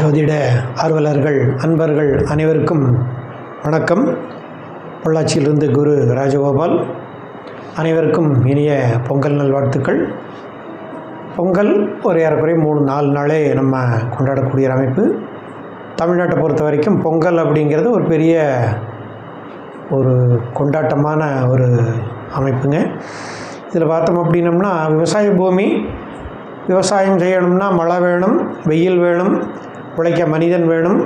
ஜோதிட ஆர்வலர்கள் அன்பர்கள் அனைவருக்கும் வணக்கம். பொள்ளாச்சியிலிருந்து குரு ராஜகோபால். அனைவருக்கும் இனிய பொங்கல் நல்வாழ்த்துக்கள். பொங்கல் ஒரு ஏறக்குறைய மூணு நாலு நாளே நம்ம கொண்டாடக்கூடிய அமைப்பு. தமிழ்நாட்டை பொறுத்த வரைக்கும் பொங்கல் அப்படிங்கிறது ஒரு பெரிய ஒரு கொண்டாட்டமான ஒரு அமைப்புங்க. இதில் பார்த்தோம் அப்படின்னம்னா விவசாய பூமி விவசாயம் செய்யணும்னா மழை வேணும் வெயில் வேணும் உழைக்க மனிதன் வேணும்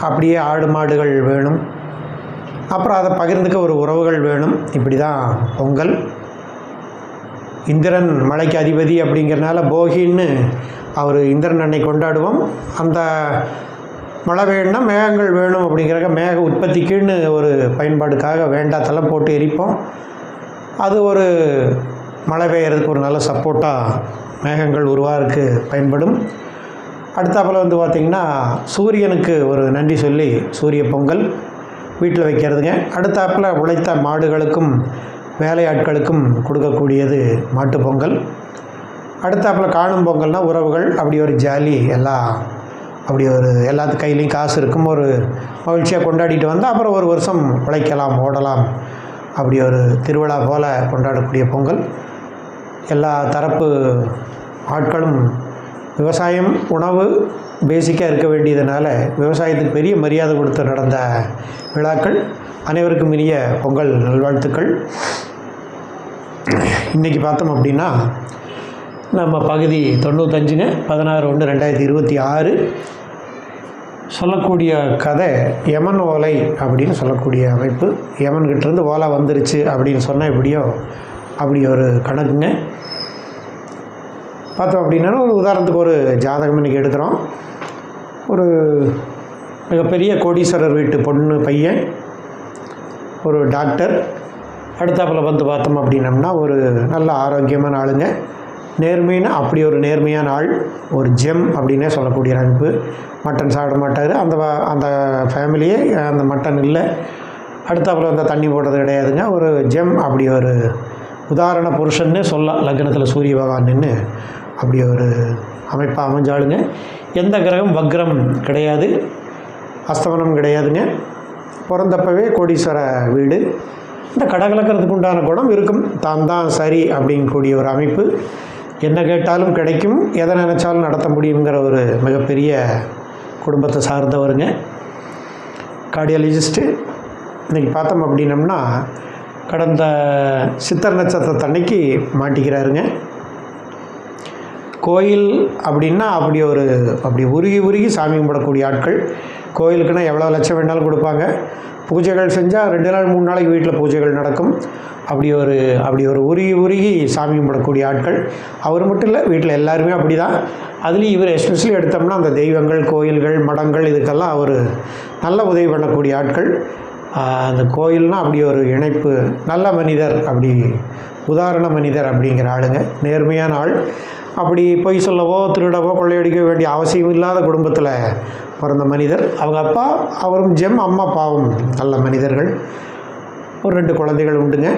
அப்படியே ஆடு மாடுகள் வேணும். அப்புறம் அதை பகிர்ந்துக்க ஒரு உறவுகள் வேணும். இப்படி தான் பொங்கல். இந்திரன் மலைக்கு அதிபதி அப்படிங்கிறனால போகின்னு அவர் இந்திரன் அன்னை கொண்டாடுவோம். அந்த மழை வேணும்னா மேகங்கள் வேணும் அப்படிங்கிறக்க மேக உற்பத்திக்குன்னு ஒரு பயன்பாடுக்காக வேண்டாத்தெல்லாம் போட்டு எரிப்போம். அது ஒரு மழை பெய்யறதுக்கு ஒரு நல்ல சப்போர்ட்டாக மேகங்கள் உருவாருக்கு பயன்படும். அடுத்தாப்பில் வந்து பார்த்திங்கன்னா சூரியனுக்கு ஒரு நன்றி சொல்லி சூரிய பொங்கல் வீட்டில் வைக்கிறதுங்க. அடுத்தாப்பில் உழைத்த மாடுகளுக்கும் வேலையாட்களுக்கும் கொடுக்கக்கூடியது மாட்டு பொங்கல். அடுத்தாப்பில் காணும் பொங்கல்னால் உறவுகள் அப்படி ஒரு ஜாலி எல்லாம் அப்படி ஒரு எல்லாத்து கையிலையும் காசு இருக்கும். ஒரு மகிழ்ச்சியாக கொண்டாடிட்டு வந்தால் அப்புறம் ஒரு வருஷம் உழைக்கலாம் ஓடலாம். அப்படி ஒரு திருவிழா போல் கொண்டாடக்கூடிய பொங்கல். எல்லா தரப்பு ஆட்களும் விவசாயம் உணவு பேசிக்காக இருக்க வேண்டியதுனால விவசாயத்துக்கு பெரிய மரியாதை கொடுத்து நடந்த விழாக்கள் அனைவருக்கும் இனிய பொங்கல் நல்வாழ்த்துக்கள். இன்றைக்கி பார்த்தோம் அப்படின்னா நம்ம பகுதி தொண்ணூத்தஞ்சுங்க பதினாறு ஒன்று ரெண்டாயிரத்தி இருபத்தி ஆறு. சொல்லக்கூடிய கதை யமன் ஓலை அப்படின்னு சொல்லக்கூடிய அமைப்பு. யமன்கிட்டேருந்து ஓலை வந்துருச்சு அப்படின்னு சொன்னால் எப்படியோ அப்படி ஒரு கணக்குங்க. பார்த்தோம் அப்படின்னா ஒரு உதாரணத்துக்கு ஒரு ஜாதகம் இன்றைக்கி எடுக்கிறோம். ஒரு மிகப்பெரிய கோடீஸ்வரர் வீட்டு பொண்ணு பையன் ஒரு டாக்டர் அடுத்தாப்பில் வந்து பார்த்தோம் அப்படின்னம்னா ஒரு நல்ல ஆரோக்கியமான ஆளுங்க. நேர்மைன்னு அப்படி ஒரு நேர்மையான ஆள் ஒரு ஜெம் அப்படின்னே சொல்லக்கூடிய அமைப்பு மட்டன் சாப்பிட மாட்டார். அந்த அந்த ஃபேமிலியே அந்த மட்டன் இல்லை. அடுத்தாப்பில் வந்து தண்ணி போடுறது கிடையாதுங்க. ஒரு ஜெம் அப்படி ஒரு உதாரண புருஷன்னே சொல்லலாம் லக்னத்தில் சூரிய பகவான் நின்று அப்படி ஒரு அமைப்பாக அமைஞ்சாலுங்க. எந்த கிரகம் வக்ரம் கிடையாது. அஸ்தமனம் கிடையாதுங்க. பிறந்தப்பவே கோடீஸ்வர வீடு. இந்த கடகலக்கிறதுக்கு உண்டான குணம் இருக்கும். தான் தான் சரி அப்படிங்கக்கூடிய ஒரு அமைப்பு. என்ன கேட்டாலும் கிடைக்கும். எதை நினச்சாலும் நடத்த முடியுங்கிற ஒரு மிகப்பெரிய குடும்பத்தை சார்ந்தவருங்க. கார்டியாலஜிஸ்ட்டு. இன்றைக்கி பார்த்தோம் அப்படின்னம்னா கடந்த சித்தர் நட்சத்திரத்தன்னைக்கு மாட்டிக்கிறாருங்க. கோயில் அப்படின்னா அப்படி ஒரு அப்படி உருகி உருகி சாமி கும்பிடக்கூடிய ஆட்கள். கோயிலுக்குன்னா எவ்வளோ லட்சம் வேணாலும் கொடுப்பாங்க. பூஜைகள் செஞ்சால் ரெண்டு நாள் மூணு நாளைக்கு வீட்டில் பூஜைகள் நடக்கும். அப்படி ஒரு அப்படி ஒரு உருகி உருகி சாமி கும்பிடக்கூடிய ஆட்கள். அவர் மட்டும் இல்லை வீட்டில் எல்லாருமே அப்படி தான் அதுலேயும் இவர் எஸ்பெஷலி எடுத்தோம்னா அந்த தெய்வங்கள் கோயில்கள் மடங்கள் இதுக்கெல்லாம் அவர் நல்ல உதவி பண்ணக்கூடிய ஆட்கள். அந்த கோயில்னால் அப்படி ஒரு இணைப்பு. நல்ல மனிதர் அப்படி உதாரண மனிதர் அப்படிங்கிற ஆளுங்க. நேர்மையான ஆள். அப்படி பொய் சொல்லவோ திருடவோ கொள்ளையடிக்க வேண்டிய அவசியம் இல்லாத குடும்பத்தில் பிறந்த மனிதர். அவங்க அப்பா அவரும் ஜெம் அம்மா பாவம் நல்ல மனிதர்கள். ஒரு ரெண்டு குழந்தைகள் உண்டுங்க.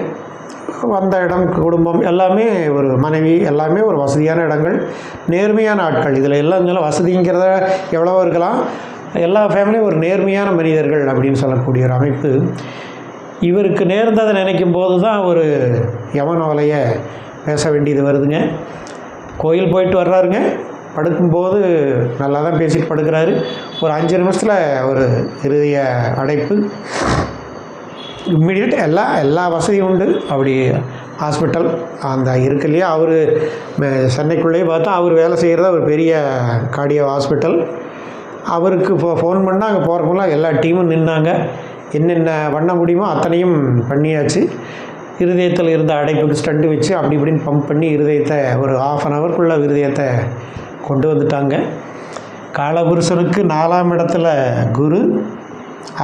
வந்த இடம் குடும்பம் எல்லாமே ஒரு மனைவி எல்லாமே ஒரு வசதியான இடங்கள். நேர்மையான ஆட்கள். இதில் எல்லாம் இருந்தாலும் வசதிங்கிறத எவ்வளவோ இருக்கலாம். எல்லா ஃபேமிலியும் ஒரு நேர்மையான மனிதர்கள் அப்படின்னு சொல்லக்கூடிய ஒரு அமைப்பு. இவருக்கு நேர்ந்ததை நினைக்கும் போது தான் ஒரு யமனோலையை பேச வேண்டியது வருதுங்க. கோயில் போயிட்டு வர்றாருங்க. படுக்கும்போது நல்லா தான் பேசிட்டு படுக்கிறாரு. ஒரு அஞ்சு நிமிஷத்தில் ஒரு இருதய அடைப்பு. இம்மிடியட் எல்லா எல்லா வசதியும் உண்டு. அப்படி ஹாஸ்பிட்டல் அந்த இருக்கு இல்லையா அவர் சென்னைக்குள்ளேயே பார்த்தா அவர் வேலை செய்கிறத ஒரு பெரிய கார்டியோ ஹாஸ்பிட்டல் அவருக்கு ஃபோ ஃபோன் பண்ணால் அங்கே போகிறப்பெல்லாம் எல்லா டீமும் நின்னாங்க. என்னென்ன பண்ண முடியுமோ அத்தனையும் பண்ணியாச்சு. இருதயத்தில் இருந்த அடைப்புக்கு ஸ்டண்டு வச்சு அப்படி இப்படின்னு பம்ப் பண்ணி இருதயத்தை ஒரு ஆஃப் அன் ஹவர்க்குள்ளே இருதயத்தை கொண்டு வந்துட்டாங்க. காலபுருஷனுக்கு நாலாம் இடத்துல குரு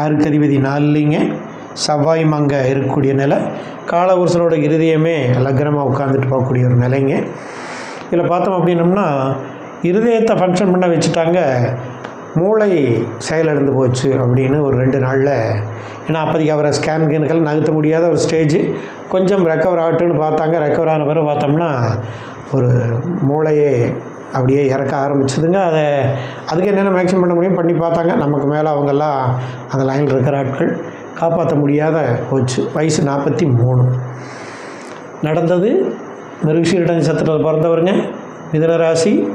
ஆறுக்கு அதிபதி நாலுலிங்க செவ்வாயும் அங்கே இருக்கக்கூடிய நிலை. காலபுருஷனோட இருதயமே லக்னமாக உட்காந்துட்டு போகக்கூடிய ஒரு நிலைங்க. இதில் பார்த்தோம் அப்படின்னம்னா இருதயத்தை ஃபங்க்ஷன் பண்ண வச்சுட்டாங்க மூளை செயலிழந்து போச்சு அப்படின்னு ஒரு ரெண்டு நாளில் ஏன்னா அப்போதைக்கு அவரை ஸ்கேன் கீனுக்கெல்லாம் நகர்த்த முடியாத ஒரு ஸ்டேஜ் கொஞ்சம் ரெக்கவர் ஆகட்டும்னு பார்த்தாங்க. ரெக்கவர் ஆன பிறகு பார்த்தோம்னா ஒரு மூளையே அப்படியே இறக்க ஆரம்பிச்சதுங்க. அதை அதுக்கு என்னென்ன மேக்ஸிமம் பண்ண முடியும் பண்ணி பார்த்தாங்க. நமக்கு மேலே அவங்கெல்லாம் அந்த லைனில் இருக்கிற ஆட்கள் காப்பாற்ற முடியாத போச்சு. வயசு நாற்பத்தி மூணு. நடந்தது மிருகசீரிட சத்திரத்தில் பிறந்தவருங்க. மிதனராசி.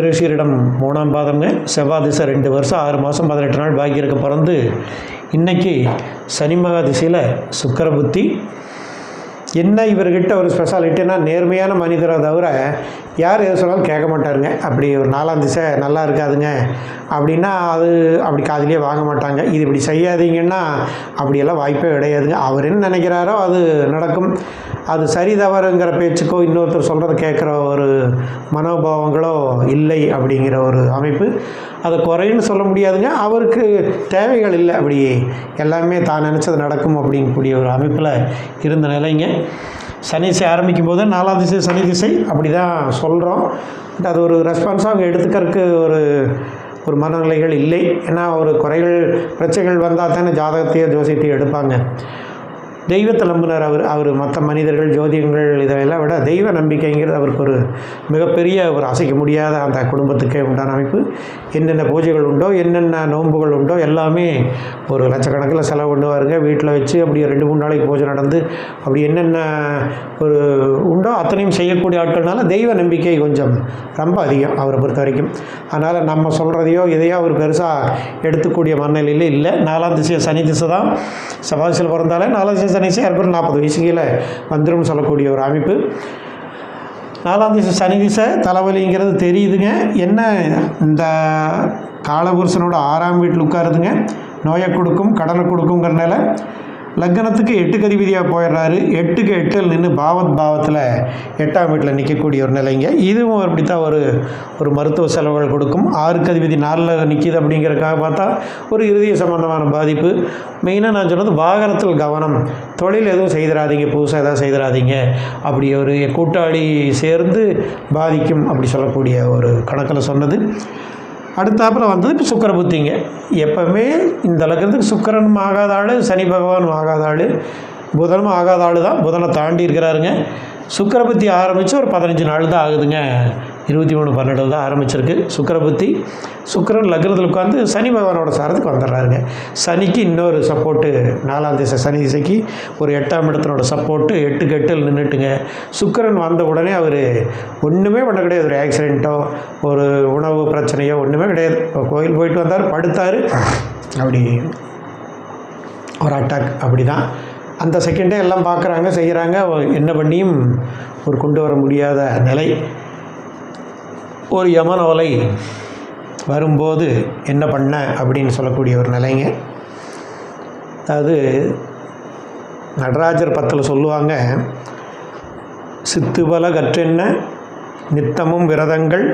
ரிஷியரிடம் மூணாம் பாதம்ங்க. செவ்வாய் திசை ரெண்டு வருஷம் ஆறு மாதம் பதினெட்டு நாள் பாக்கியிருக்க பிறந்து இன்றைக்கி சனி மகா திசையில் சுக்கர புத்தி. என்ன இவர்கிட்ட ஒரு ஸ்பெஷாலிட்டினா நேர்மையான மனிதரை தவிர யார் எது சொன்னாலும் கேட்க மாட்டாருங்க. அப்படி ஒரு நாலாம் திசை நல்லா இருக்காதுங்க. அப்படின்னா அது அப்படி காதிலேயே வாங்க மாட்டாங்க. இது இப்படி செய்யாதீங்கன்னா அப்படியெல்லாம் வாய்ப்பே கிடையாதுங்க. அவர் என்ன நினைக்கிறாரோ அது நடக்கும். அது சரி தவறுங்கிற பேச்சுக்கோ இன்னொருத்தர் சொல்கிறத கேட்குற ஒரு மனோபாவங்களோ இல்லை அப்படிங்கிற ஒரு அமைப்பு. அதை குறைன்னு சொல்ல முடியாதுங்க. அவருக்கு தேவைகள் இல்லை அப்படி எல்லாமே தான் நினச்சது நடக்கும் அப்படிங்கக்கூடிய ஒரு அமைப்பில் இருந்த நிலைங்க. சனி திசை ஆரம்பிக்கும் போது நாலாம் திசை சனி திசை அப்படி தான் சொல்கிறோம் பட் அது ஒரு ரெஸ்பான்ஸாக அவங்க எடுத்துக்கிறதுக்கு ஒரு ஒரு மனநிலைகள் இல்லை. ஏன்னா ஒரு குறைகள் பிரச்சனைகள் வந்தால் தானே ஜாதகத்தையோ ஜோசியத்தையோ எடுப்பாங்க. தெய்வத்தை நம்பினார் அவர் அவர் மற்ற மனிதர்கள் ஜோதியங்கள் இதெல்லாம் விட தெய்வ நம்பிக்கைங்கிறது அவருக்கு ஒரு மிகப்பெரிய ஒரு அசைக்க முடியாத அந்த குடும்பத்துக்கே உண்டான அமைப்பு. என்னென்ன பூஜைகள் உண்டோ என்னென்ன நோன்புகள் உண்டோ எல்லாமே ஒரு லட்சக்கணக்கில் செலவு பண்ணுவாருங்க. வீட்டில் வச்சு அப்படி ரெண்டு மூணு நாளைக்கு பூஜை நடந்து அப்படி என்னென்ன ஒரு உண்டோ அத்தனையும் செய்யக்கூடிய ஆட்கள்னால தெய்வ நம்பிக்கை கொஞ்சம் ரொம்ப அதிகம் அவரை பொறுத்த வரைக்கும். அதனால் நம்ம சொல்கிறதையோ இதையோ அவர் பெருசாக எடுத்துக்கூடிய மனநிலையில் இல்லை. நாலாம் திசை சனி திசை தான். செவ்வாய்சில் பிறந்தாலே நாலாம் திசை சனி திசை நாற்பது வயசு கீழே வந்துடும் சொல்லக்கூடிய ஒரு அமைப்பு. நாலாம் திசை சனி திசை தலைவலிங்கிறது தெரியுதுங்க. என்ன இந்த காலபுருஷனோட ஆறாம் வீட்டில் உட்காருதுங்க. நோயை கொடுக்கும் கடனை கொடுக்குங்கிறனால லக்னத்துக்கு எட்டுக்கு அதிபதியாக போயிடுறாரு. எட்டுக்கு எட்டில் நின்று பாவத் பாவத்தில் எட்டாம் வீட்டில் நிற்கக்கூடிய ஒரு நிலைங்க. இதுவும் அப்படி தான் ஒரு ஒரு மருத்துவ செலவுகள் கொடுக்கும். ஆறுக்கு அதிபதி நாலில் நிற்கிது அப்படிங்கிறதுக்காக பார்த்தா ஒரு இறுதிய சம்பந்தமான பாதிப்பு. மெயினாக நான் சொன்னது வாகனத்தில் கவனம். தொழில் எதுவும் செய்திடாதீங்க புதுசாக எதாவது செய்திடாதீங்க அப்படி ஒரு கூட்டாளி சேர்ந்து பாதிக்கும் அப்படி சொல்லக்கூடிய ஒரு கணக்கில் சொன்னது. அடுத்தாப்புல வந்தது இப்போ சுக்கர புத்திங்க. எப்போவுமே இந்த லக்னத்துக்கு சுக்கரனும் ஆகாத ஆள் சனி பகவானும் ஆகாத ஆள் புதனும் ஆகாத ஆள் தான் புதனை தாண்டி இருக்கிறாருங்க. சுக்கரபுத்தி ஆரம்பித்து ஒரு பதினஞ்சு நாள் தான் ஆகுதுங்க. இருபத்தி மூணு பன்னெண்டு தான் ஆரம்பிச்சிருக்கு. சுக்கரபுத்தி சுக்கரன் லக்னத்தில் உட்காந்து சனி பகவானோட சாரத்துக்கு வந்துடுறாருங்க. சனிக்கு இன்னொரு சப்போர்ட்டு நாலாம் திசை சனி திசைக்கு ஒரு எட்டாம் இடத்தினோட சப்போர்ட்டு எட்டுக்கு எட்டில் நின்றுட்டுங்க சுக்கரன் வந்த உடனே அவர் ஒன்றுமே பண்ண கிடையாது. ஒரு ஆக்சிடெண்ட்டோ ஒரு உணவு பிரச்சனையோ ஒன்றுமே கிடையாது. கோயில் போயிட்டு வந்தார் படுத்தார். அப்படி ஒரு அட்டாக் அப்படி தான் அந்த செகண்டே எல்லாம் பார்க்குறாங்க செய்கிறாங்க. என்ன பண்ணியும் ஒரு கொண்டு வர முடியாத நிலை. ஒரு யமனோலை வரும்போது என்ன பண்ண அப்படின்னு சொல்லக்கூடிய ஒரு நிலைங்க. அதாவது நடராஜர் பத்தில் சொல்லுவாங்க சித்துபல கற்றென்ன நித்தமும் விரதங்கள்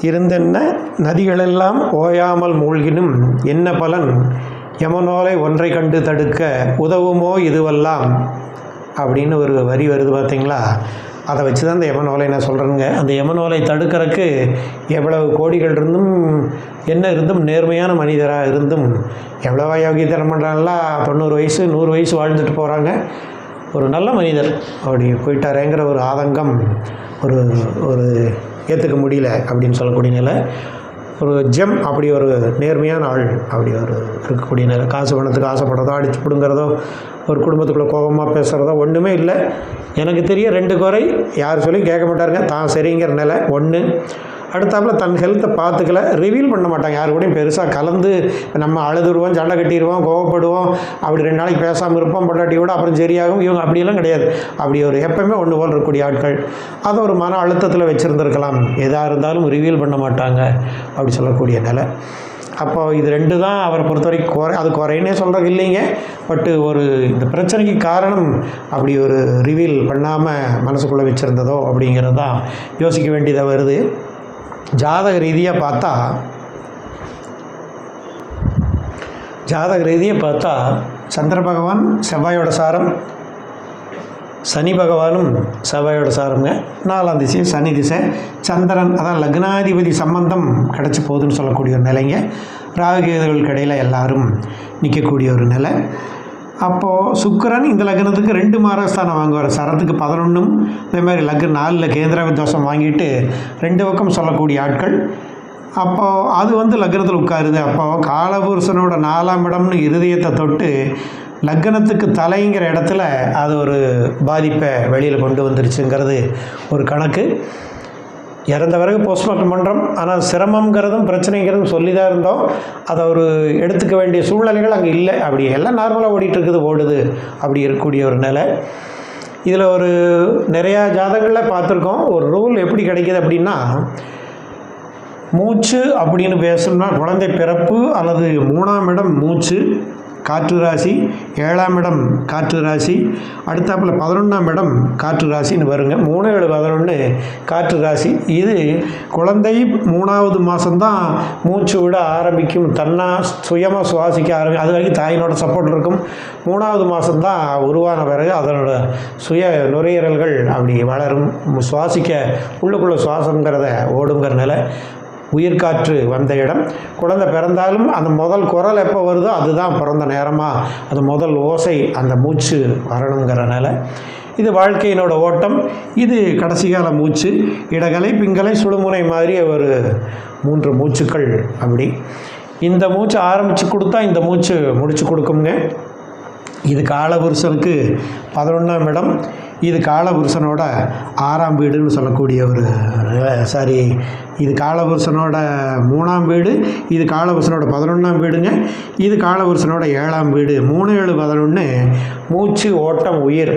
இருந்தென்ன நதிகளெல்லாம் ஓயாமல் மூழ்கினும் என்ன பலன் யமனோலை ஒன்றை கண்டு தடுக்க உதவுமோ இதுவெல்லாம்? அப்படின்னு ஒரு வரி வருது பார்த்தீங்களா அதை வச்சு தான் அந்த யமனோலை நான் சொல்கிறேங்க அந்த யமனோலை தடுக்கிறதுக்கு எவ்வளவு கோடிகள் இருந்தும் என்ன இருந்தும் நேர்மையான மனிதராக இருந்தும் எவ்வளோ யோகித்தனம் பண்ணுறாங்களா தொண்ணூறு வயசு நூறு வயசு வாழ்ந்துட்டு போகிறாங்க ஒரு நல்ல மனிதர். அப்படி போயிட்டாரேங்கிற ஒரு ஆதங்கம் ஒரு ஒரு ஏற்றுக்க முடியல அப்படின்னு சொல்லக்கூடிய நிலை. ஒரு ஜெம் அப்படி ஒரு நேர்மையான ஆள் அப்படி ஒரு இருக்கக்கூடிய நிலை. காசு பணத்துக்கு ஆசைப்படுறதோ அடிச்சு பிடுங்கிறதோ ஒரு குடும்பத்துக்குள்ளே கோபமாக பேசுகிறதோ ஒன்றுமே இல்லை. எனக்கு தெரிய ரெண்டு குறை யார் சொல்லி கேட்க மாட்டாருங்க. தான் சரிங்கிற நிலை ஒன்று அடுத்தாப்புல தன் ஹெல்த்தை பார்த்துக்கல. ரிவீல் பண்ண மாட்டாங்க. யார் கூடயும் பெருசாக கலந்து நம்ம அழுதுடுவோம் சண்டை கட்டிடுவோம் கோவப்படுவோம். அப்படி ரெண்டு நாளைக்கு பேசாமல் இருப்போம் பொண்டாட்டி கூட அப்புறம் சரியாகும். இவங்க அப்படியெல்லாம் கிடையாது. அப்படி ஒரு எப்பவுமே ஒன்று போல் இருக்கக்கூடிய ஆட்கள். அதை ஒரு மன அழுத்தத்தில் வச்சுருந்துருக்கலாம். எதாக இருந்தாலும் ரிவீல் பண்ண மாட்டாங்க. அப்படி சொல்லக்கூடிய நிலை. அப்போ இது ரெண்டு தான் அவரை பொறுத்த வரைக்கும் குறை அது குறைன்னே சொல்கிறது இல்லைங்க. பட்டு ஒரு இந்த பிரச்சனைக்கு காரணம் அப்படி ஒரு ரிவீல் பண்ணாமல் மனசுக்குள்ளே வச்சுருந்ததோ அப்படிங்கிறது தான் யோசிக்க வேண்டியதாக வருது. ஜாதக ரீதியாக பார்த்தா ஜாதக ரீதியாக பார்த்தா சந்திர பகவான் செவ்வாயோட சாரம் சனி பகவானும் செவ்வாயோட சாருங்க. நாலாம் திசை சனி திசை. சந்திரன் அதான் லக்னாதிபதி சம்பந்தம் கிடச்சி போகுதுன்னு சொல்லக்கூடிய ஒரு நிலைங்க. ராகுகேதுகளுக்கு இடையில் எல்லாரும் நிற்கக்கூடிய ஒரு நிலை. அப்போது சுக்கரன் இந்த லக்னத்துக்கு ரெண்டு மாரஸ்தானம் வாங்குவார். சரத்துக்கு பதினொன்றும் அதே மாதிரி லக்ன நாலில் கேந்திர தோஷம் வாங்கிட்டு ரெண்டு பக்கம் சொல்லக்கூடிய ஆட்கள். அப்போது அது வந்து லக்னத்தில் உட்காருது. அப்போது காலபுருஷனோட நாலாம் இடம்னு இருதயத்தை தொட்டு லக்னத்துக்கு தலைங்கிற இடத்துல அது ஒரு பாதிப்பை வெளியில் கொண்டு வந்துருச்சுங்கிறது ஒரு கணக்கு. இறந்த பிறகு போஸ்ட்மார்ட்டம் பண்ணுறோம் ஆனால் சிரமங்கிறதும் பிரச்சனைங்கிறதும் சொல்லி தான் இருந்தோம். அதை ஒரு எடுத்துக்க வேண்டிய சூழ்நிலைகள் அங்கே இல்லை. அப்படி எல்லாம் நார்மலாக ஓடிட்டுருக்குது ஓடுது. அப்படி இருக்கக்கூடிய ஒரு நிலை. இதில் ஒரு நிறையா ஜாதகங்களில் பார்த்துருக்கோம். ஒரு ரூல் எப்படி கிடைக்கிது அப்படின்னா மூச்சு அப்படின்னு பேசணும்னா குழந்தை பிறப்பு அல்லது மூணாம் இடம் மூச்சு. காற்று ராசி ஏழாம் இடம் காற்று ராசி அடுத்தாப்பில் பதினொன்றாம் இடம் காற்று ராசின்னு வருங்க. மூணு ஏழு பதினொன்று காற்று ராசி. இது குழந்தை மூணாவது மாதம்தான் மூச்சு விட ஆரம்பிக்கும். தன்னா சுயமாக சுவாசிக்க ஆரம்பி அது வரைக்கும் தாயினோட சப்போர்ட் இருக்கும். மூணாவது மாதம்தான் உருவான பிறகு அதனோட சுய நுரையீரல்கள் அப்படி வளரும். சுவாசிக்க உள்ளுக்குள்ளே சுவாசங்கிறத ஓடுங்கிற நிலை. உயிர்காற்று வந்த இடம். குழந்தை பிறந்தாலும் அந்த முதல் குரல் எப்போ வருதோ அதுதான் பிறந்த நேரமாக அது முதல் ஓசை அந்த மூச்சு வரணுங்கிறனால. இது வாழ்க்கையினோட ஓட்டம். இது கடைசி கால மூச்சு. இடகலை பிங்கலை சுடுமுனை மாதிரி ஒரு மூன்று மூச்சுக்கள் அப்படி. இந்த மூச்சு ஆரம்பித்து கொடுத்தா இந்த மூச்சு முடிச்சு கொடுக்குங்க இது காலபுருஷனுக்கு பதினொன்றாம் இடம். இது காலபுருஷனோட ஆறாம் வீடுன்னு சொல்லக்கூடிய ஒரு சாரி இது காலபுருஷனோட மூணாம் வீடு இது காலபுருஷனோட பதினொன்றாம் வீடுங்க இது காலபுருஷனோட ஏழாம் வீடு. மூணு ஏழு பதினொன்று மூச்சு ஓட்டம் உயிர்.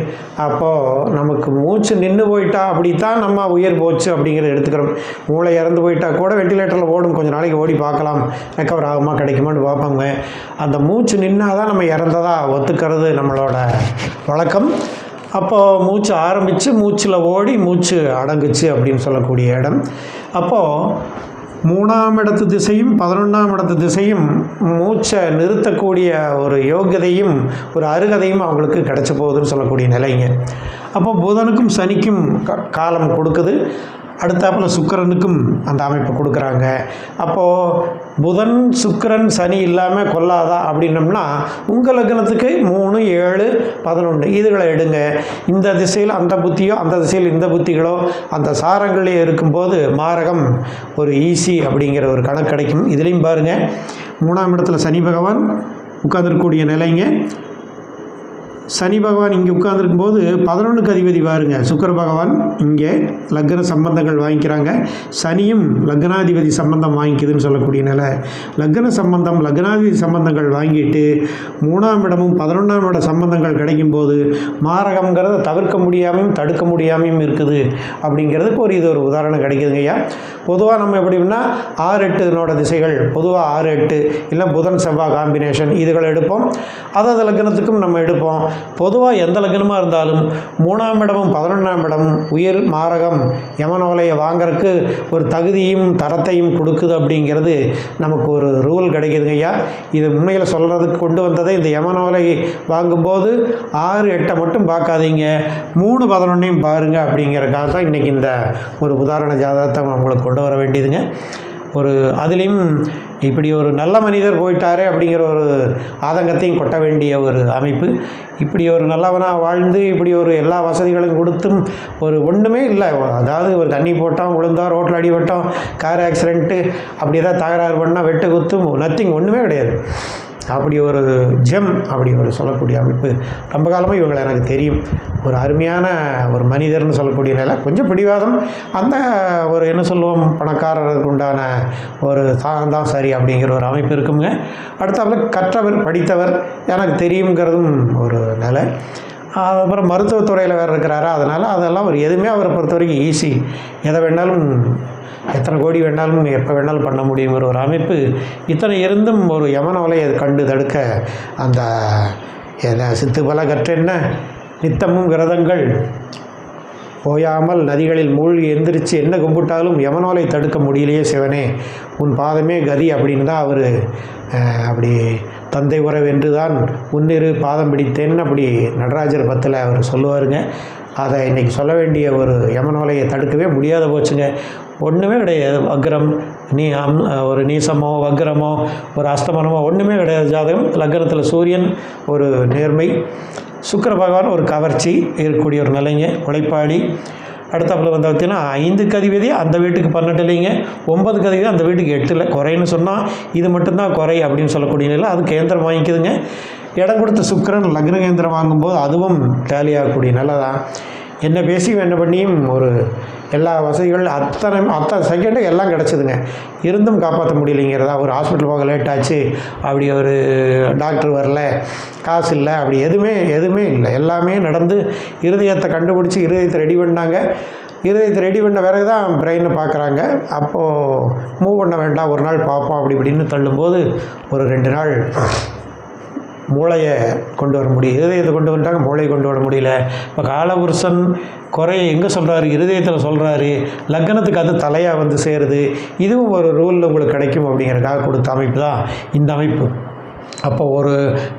அப்போது நமக்கு மூச்சு நின்று போயிட்டா அப்படித்தான் நம்ம உயிர் போச்சு அப்படிங்கிறத எடுத்துக்கிறோம். மூளை இறந்து போயிட்டா கூட வெண்டிலேட்டரில் ஓடும். கொஞ்சம் நாளைக்கு ஓடி பார்க்கலாம். ரெக்கவர் ஆகுமா கிடைக்குமான்னு பார்ப்பாங்க. அந்த மூச்சு நின்னால் தான் நம்ம இறந்ததாக ஒத்துக்கிறது நம்மளோட வழக்கம். அப்போது மூச்சு ஆரம்பித்து மூச்சில் ஓடி மூச்சு அடங்குச்சு அப்படின்னு சொல்லக்கூடிய இடம். அப்போது மூணாம் இடத்து திசையும் பதினொன்றாம் இடத்து திசையும் மூச்சை நிறுத்தக்கூடிய ஒரு யோகியதையும் ஒரு அருகதையும் அவங்களுக்கு கிடச்ச போகுதுன்னு சொல்லக்கூடிய நிலைங்க அப்போ புதனுக்கும் சனிக்கும் க- காலம் கொடுக்குது. அடுத்தாப்புல சுக்கிரனுக்கும் அந்த அமைப்பு கொடுக்குறாங்க. அப்போது புதன் சுக்கரன் சனி இல்லாமல் கொல்லாதா அப்படின்னம்னா உங்கள் லக்னத்துக்கு மூணு ஏழு பதினொன்று இதுகளை எடுங்க. இந்த திசையில் அந்த புத்தியோ அந்த திசையில் இந்த புத்திகளோ அந்த சாரங்களே இருக்கும்போது மாரகம் ஒரு ஈஸி அப்படிங்கிற ஒரு கணக்கு கிடைக்கும். இதுலேயும் பாருங்கள் மூணாம் இடத்துல சனி பகவான் உட்காந்துருக்கக்கூடிய நிலைங்க. சனி பகவான் இங்கே உட்கார்ந்துருக்கும் போது பதினொன்றுக்கு அதிபதி பாருங்க. சுக்கர பகவான் இங்கே லக்ன சம்பந்தங்கள் வாங்கிக்கிறாங்க. சனியும் லக்னாதிபதி சம்பந்தம் வாங்கிக்குதுன்னு சொல்லக்கூடிய நிலை. லக்ன சம்பந்தம் லக்னாதிபதி சம்பந்தங்கள் வாங்கிட்டு மூணாம் இடமும் பதினொன்றாம் இட சம்பந்தங்கள் கிடைக்கும்போது மாரகம்ங்கிறத தவிர்க்க முடியாமையும் தடுக்க முடியாமையும் இருக்குது. அப்படிங்கிறதுக்கு ஒரு இது ஒரு உதாரணம் கிடைக்குதுங்க ஐயா. பொதுவாக நம்ம எப்படின்னா ஆறு எட்டுனோட திசைகள். பொதுவாக ஆறு எட்டு இல்லை புதன் செவ்வாய் காம்பினேஷன் இதுகளை எடுப்போம். அதாவது லக்னத்துக்கும் நம்ம எடுப்போம். பொதுவாக எந்த லக்னமாக இருந்தாலும் மூணாம் இடமும் பதினொன்றாம் இடம் உயிர் மாரகம் யமனோலையை வாங்கறதுக்கு ஒரு தகுதியும் தரத்தையும் கொடுக்குது அப்படிங்கிறது நமக்கு ஒரு ரூல் கிடைக்குதுங்க ஐயா. இது உண்மையில் சொல்கிறதுக்கு கொண்டு வந்ததே இந்த யமனோலை வாங்கும்போது ஆறு எட்டை மட்டும் பார்க்காதீங்க. மூணு பதினொன்னையும் பாருங்க அப்படிங்கிறக்காக தான் இன்றைக்கி இந்த ஒரு உதாரண ஜாதகத்தை உங்களுக்கு கொண்டு வர வேண்டியதுங்க. ஒரு அதுலேயும் இப்படி ஒரு நல்ல மனிதர் போயிட்டாரே அப்படிங்கிற ஒரு ஆதங்கத்தையும் கொட்ட வேண்டிய ஒரு அமைப்பு. இப்படி ஒரு நல்லவனாக வாழ்ந்து இப்படி ஒரு எல்லா வசதிகளும் கொடுத்தும் ஒரு ஒன்றுமே இல்லை. அதாவது ஒரு தண்ணி போட்டோம் விழுந்தோம் ரோட்டில் அடிபட்டோம் கார் ஆக்சிடென்ட்டு அப்படி ஏதாவது தகராறு பண்ணால் வெட்டு குத்தும் நத்திங் ஒன்றுமே கிடையாது. அப்படி ஒரு ஜெம் அப்படி ஒரு சொல்லக்கூடிய அமைப்பு. ரொம்ப காலமாக இவங்களை எனக்கு தெரியும். ஒரு அருமையான ஒரு மனிதர்னு சொல்லக்கூடிய நிலை. கொஞ்சம் பிடிவாதம். அந்த ஒரு என்ன சொல்லுவோம் பணக்காரருக்கு உண்டான ஒரு தான் தான் சரி அப்படிங்கிற ஒரு அமைப்பு இருக்குங்க. அடுத்தவர்கள் கற்றவர் படித்தவர் எனக்கு தெரியுங்கிறதும் ஒரு நிலை. அப்புறம் மருத்துவத்துறையில் வேறு இருக்கிறாரா? அதனால் அதெல்லாம் அவர் எதுவுமே அவரை பொறுத்த வரைக்கும் ஈஸி எதை வேணாலும் எத்தனை கோடி வேணாலும் எப்போ வேணாலும் பண்ண முடியுங்கிற ஒரு அமைப்பு இத்தனை இருந்தும் ஒரு யமன வலையை கண்டு தடுக்க அந்த என்ன சித்து பல கற்றென்ன? நித்தமும் விரதங்கள் போயாமல் நதிகளில் மூழ்கி எந்திரிச்சு என்ன கும்பிட்டாலும் யமனோலை தடுக்க முடியலையே சிவனே. உன் பாதமே கதி அப்படின்னு தான் அவர் அப்படி தந்தை உறவென்று தான் முன்னிரு பாதம் பிடித்தேன்னு அப்படி நடராஜர் பத்தில் அவர் சொல்லுவாருங்க. அதை இன்றைக்கி சொல்ல வேண்டிய ஒரு யமனோலையை தடுக்கவே முடியாத போச்சுங்க. ஒன்றுமே கிடையாது. வக்ரம் நீ அம் ஒரு நீசமோ வக்ரமோ ஒரு அஸ்தமனமோ ஒன்றுமே கிடையாது. ஜாதகம் லக்னத்தில் சூரியன் ஒரு நேர்மை சுக்கர பகவான் ஒரு கவர்ச்சி இருக்கக்கூடிய ஒரு நிலைங்க உழைப்பாளி. அடுத்தாப்புல வந்து பார்த்தீங்கன்னா ஐந்து கதிவதி அந்த வீட்டுக்கு பன்னெண்டு இல்லைங்க. ஒன்பது கதிவதி அந்த வீட்டுக்கு எட்டில் குறைன்னு சொன்னால் இது மட்டும்தான் குறை அப்படின்னு சொல்லக்கூடிய நிலை அது கேந்திரம் வாங்கிக்குதுங்க. இடம் கொடுத்த சுக்கரன் லக்ன கேந்திரம் வாங்கும்போது அதுவும் டேலி ஆகக்கூடிய நிலை தான் என்ன பேசி என்ன பண்ணியும் ஒரு எல்லா வசதிகள் அத்தனை அத்தனை செகண்டு எல்லாம் கிடச்சிதுங்க. இருந்தும் காப்பாற்ற முடியலைங்கிறதா ஒரு ஹாஸ்பிட்டல் போக லேட் ஆச்சு அப்படி ஒரு டாக்டர் வரல காசு இல்லை அப்படி எதுவுமே எதுவுமே இல்லை. எல்லாமே நடந்து இருதயத்தை கண்டுபிடிச்சி இருதயத்தை ரெடி பண்ணாங்க. இருதயத்தை ரெடி பண்ண பிறகு தான் பிரெயினை பார்க்குறாங்க. அப்போது மூவ் பண்ண வேண்டாம் ஒரு நாள் பார்ப்போம் அப்படி இப்படின்னு தள்ளும்போது ஒரு ரெண்டு நாள் மூளையை கொண்டு வர முடியும். இருதயத்தை கொண்டு வந்துட்டாங்க மூளையை கொண்டு வர முடியல. இப்போ காலபுருஷன் குறைய எங்கே சொல்கிறாரு இருதயத்தில் சொல்கிறாரு லக்னத்துக்கு அது தலையாக வந்து சேருது. இதுவும் ஒரு ரூலில் உங்களுக்கு கிடைக்கும் அப்படிங்கிறதுக்காக கொடுத்த அமைப்பு தான் இந்த அமைப்பு. அப்போ ஒரு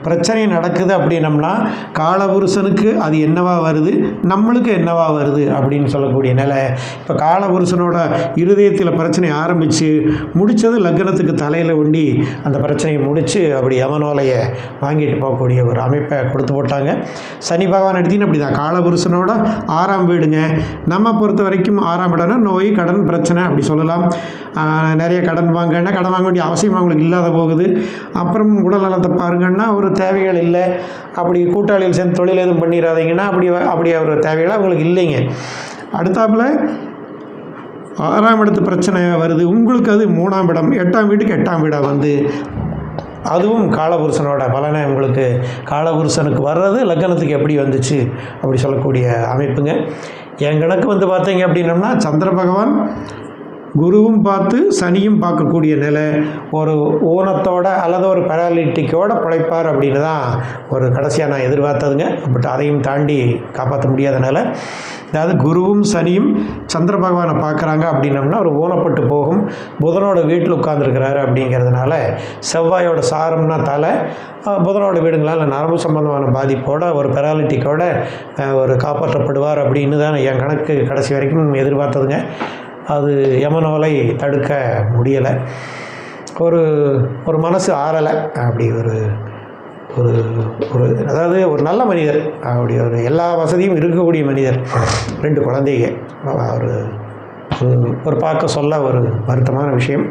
பிரச்சனை நடக்குது அப்படின்னம்னா காலபுருஷனுக்கு அது என்னவா வருது? நம்மளுக்கு என்னவா வருது அப்படின்னு சொல்லக்கூடிய நிலை. இப்போ காலபுருஷனோட இருதயத்தில் பிரச்சனை ஆரம்பித்து முடித்தது லக்னத்துக்கு தலையில் ஒண்டி அந்த பிரச்சனையை முடித்து அப்படி யமனோலையை வாங்கிட்டு போகக்கூடிய ஒரு அமைப்பை கொடுத்து போட்டாங்க. சனி பகவான் எடுத்தீங்கன்னா அப்படி தான் காலபுருஷனோட ஆறாம் வீடுங்க. நம்ம பொறுத்த வரைக்கும் ஆறாம் இடம்னா நோய் கடன் பிரச்சனை அப்படி சொல்லலாம். நிறைய கடன் வாங்கன்னா கடன் வாங்க வேண்டிய அவசியம் அவங்களுக்கு இல்லாத போகுது. அப்புறம் உடல் நலத்தை பாருங்கன்னா ஒரு தேவைகள் இல்லை. அப்படி கூட்டாளிகள் சேர்ந்து தொழில் எதுவும் பண்ணிடாதீங்கன்னா அப்படி அப்படி ஒரு தேவைகள் அவங்களுக்கு இல்லைங்க. அடுத்தாப்பில் ஆறாம் இடத்து பிரச்சனை வருது. உங்களுக்கு அது மூணாம் இடம் எட்டாம் வீட்டுக்கு எட்டாம் வீடாக வந்து? அதுவும் காலபுருஷனோட பலனை உங்களுக்கு காலபுருஷனுக்கு வர்றது லக்னத்துக்கு எப்படி வந்துச்சு? அப்படி சொல்லக்கூடிய அமைப்புங்க. என் கணக்கு வந்து பார்த்தீங்க அப்படின்னம்னா சந்திர பகவான் குருவும் பார்த்து சனியும் பார்க்கக்கூடிய நிலை ஒரு ஊனத்தோட அல்லது ஒரு பேராலிட்டிக்கோட பிழைப்பார் அப்படின்னு தான் ஒரு கடைசியாக நான் எதிர்பார்த்ததுங்க. பட் அதையும் தாண்டி காப்பாற்ற முடியாத நிலை. அதாவது குருவும் சனியும் சந்திர பகவானை பார்க்குறாங்க அப்படின்னம்னா அவர் ஊனப்பட்டு போகும். புதனோட வீட்டில் உட்காந்துருக்கிறாரு அப்படிங்கிறதுனால செவ்வாயோட சாரம்னா தலை புதனோட வீடுங்களால் நரம்பு சம்பந்தமான பாதிப்போட ஒரு பெராலிட்டிக்கோட ஒரு காப்பாற்றப்படுவார் அப்படின்னு தான் என் கணக்கு கடைசி வரைக்கும் எதிர்பார்த்ததுங்க. அது யமனோலை தடுக்க முடியலை. ஒரு ஒரு மனசு ஆறலை. அப்படி ஒரு ஒரு ஒரு அதாவது ஒரு நல்ல மனிதர். அப்படி ஒரு எல்லா வசதியும் இருக்கக்கூடிய மனிதர். ரெண்டு குழந்தைங்க. ஒரு ஒரு ஒரு பார்க்க சொல்ல ஒரு வருத்தமான விஷயம்.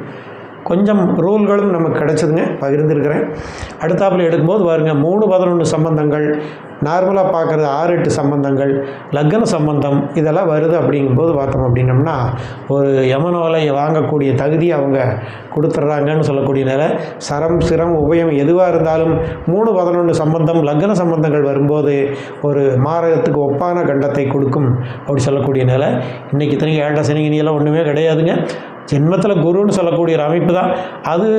கொஞ்சம் ரூல்களும் நமக்கு கிடைச்சதுங்க பகிர்ந்துருக்கிறேன். அடுத்தாப்புல எடுக்கும்போது பாருங்க மூணு பதினொன்று சம்பந்தங்கள் நார்மலாக பார்க்குறது ஆறு எட்டு சம்பந்தங்கள் லக்ன சம்பந்தம் இதெல்லாம் வருது அப்படிங்கும்போது பார்த்தோம் அப்படின்னம்னா ஒரு யமனோலையை வாங்கக்கூடிய தகுதி அவங்க கொடுத்துட்றாங்கன்னு சொல்லக்கூடிய நிலை. சரம் சிரம் உபயம் எதுவாக இருந்தாலும் மூணு பதினொன்று சம்பந்தம் லக்ன சம்பந்தங்கள் வரும்போது ஒரு மாரகத்துக்கு ஒப்பான கண்டத்தை கொடுக்கும் அப்படி சொல்லக்கூடிய நிலை. இன்றைக்கி இத்தனைக்கு ஏழரை சனிகினியெல்லாம் ஒன்றுமே கிடையாதுங்க. ஜென்மத்தில் குருன்னு சொல்லக்கூடிய ஒரு அமைப்பு தான். அது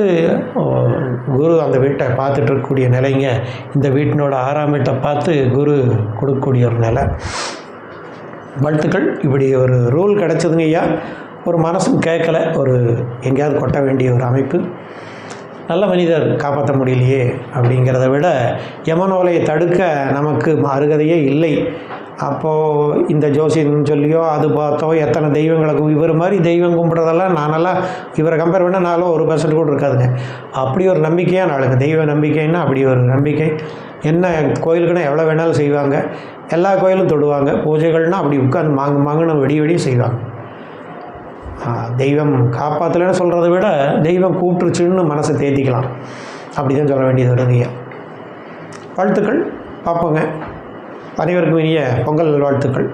குரு அந்த வீட்டை பார்த்துட்டு இருக்கக்கூடிய நிலைங்க. இந்த வீட்டினோட ஆறாம் வீட்டை பார்த்து குரு கொடுக்கக்கூடிய ஒரு நிலை. வாழ்த்துக்கள். இப்படி ஒரு ரூல் கிடச்சதுங்க ஐயா. ஒரு மனசும் கேட்கல. ஒரு எங்கேயாவது கொட்ட வேண்டிய ஒரு அமைப்பு. நல்ல மனிதர் காப்பாற்ற முடியலையே அப்படிங்கிறத விட யமனோலையை தடுக்க நமக்கு அருகதையே இல்லை. அப்போது இந்த ஜோசியம்னு சொல்லியோ அது பார்த்தோ எத்தனை தெய்வங்களை இவர் மாதிரி தெய்வம் கும்பிட்றதெல்லாம் நானெல்லாம் இவரை கம்பேர் பண்ணால் நானும் ஒரு பர்சன்ட் கூட இருக்காதுங்க. அப்படி ஒரு நம்பிக்கையாக நாளுங்க. தெய்வ நம்பிக்கைன்னா அப்படி ஒரு நம்பிக்கை. என்ன கோயிலுக்குன்னா எவ்வளோ வேணாலும் செய்வாங்க. எல்லா கோயிலும் தொடுவாங்க. பூஜைகள்னால் அப்படி உட்காந்து மாங்கு மாங்குன்னு வெடி வெடி செய்வாங்க. தெய்வம் காப்பாற்றலைன்னு சொல்கிறத விட தெய்வம் கூப்பிட்டுருச்சுன்னு மனசை தேத்திக்கலாம். அப்படி தான் சொல்ல வேண்டியது வருதுங்க வாழ்த்துக்கள். பார்ப்போங்க. அனைவருக்கும் இனிய பொங்கல் வாழ்த்துக்கள்